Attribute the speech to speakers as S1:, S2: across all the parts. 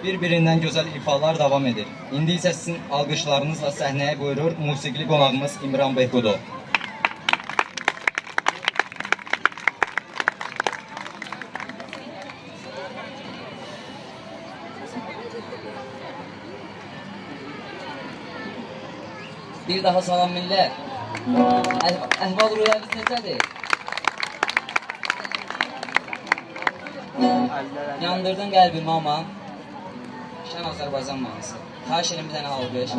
S1: Bir-birindən gözəl ifalar davam edir. İndi isə sizin alqışlarınızla səhnəyə buyurur musiqili qonağımız İmran Beyhudo.
S2: Bir daha salam millət. Əh əhval rüyəmiz necədir? Yandırdın qəlbimi aman. Şən Azərbaycan mahnısı. Xahiş edirəm bir dənə alqış.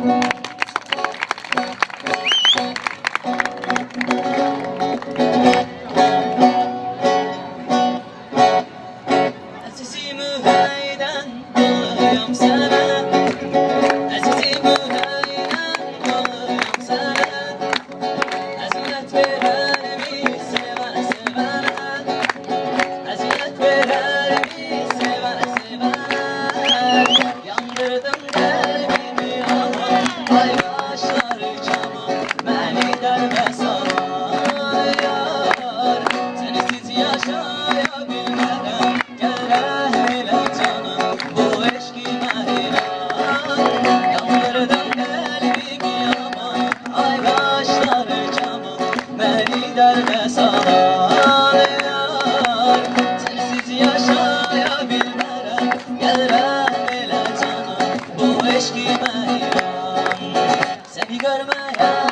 S2: Dərmə salan yar. Sənsiz yaşaya bilmərəm Gərək elə canım. Bu eşqi məhriran Yandırdın qəlbimi aman Ay qaşları caman Məni dərmə salan yar. Sənsiz yaşaya bilmərəm Gərək elə canım. Bu eşqi məhriran Səni görməyəndən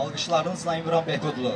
S1: Alkışlarınızla İmran Behbudlu.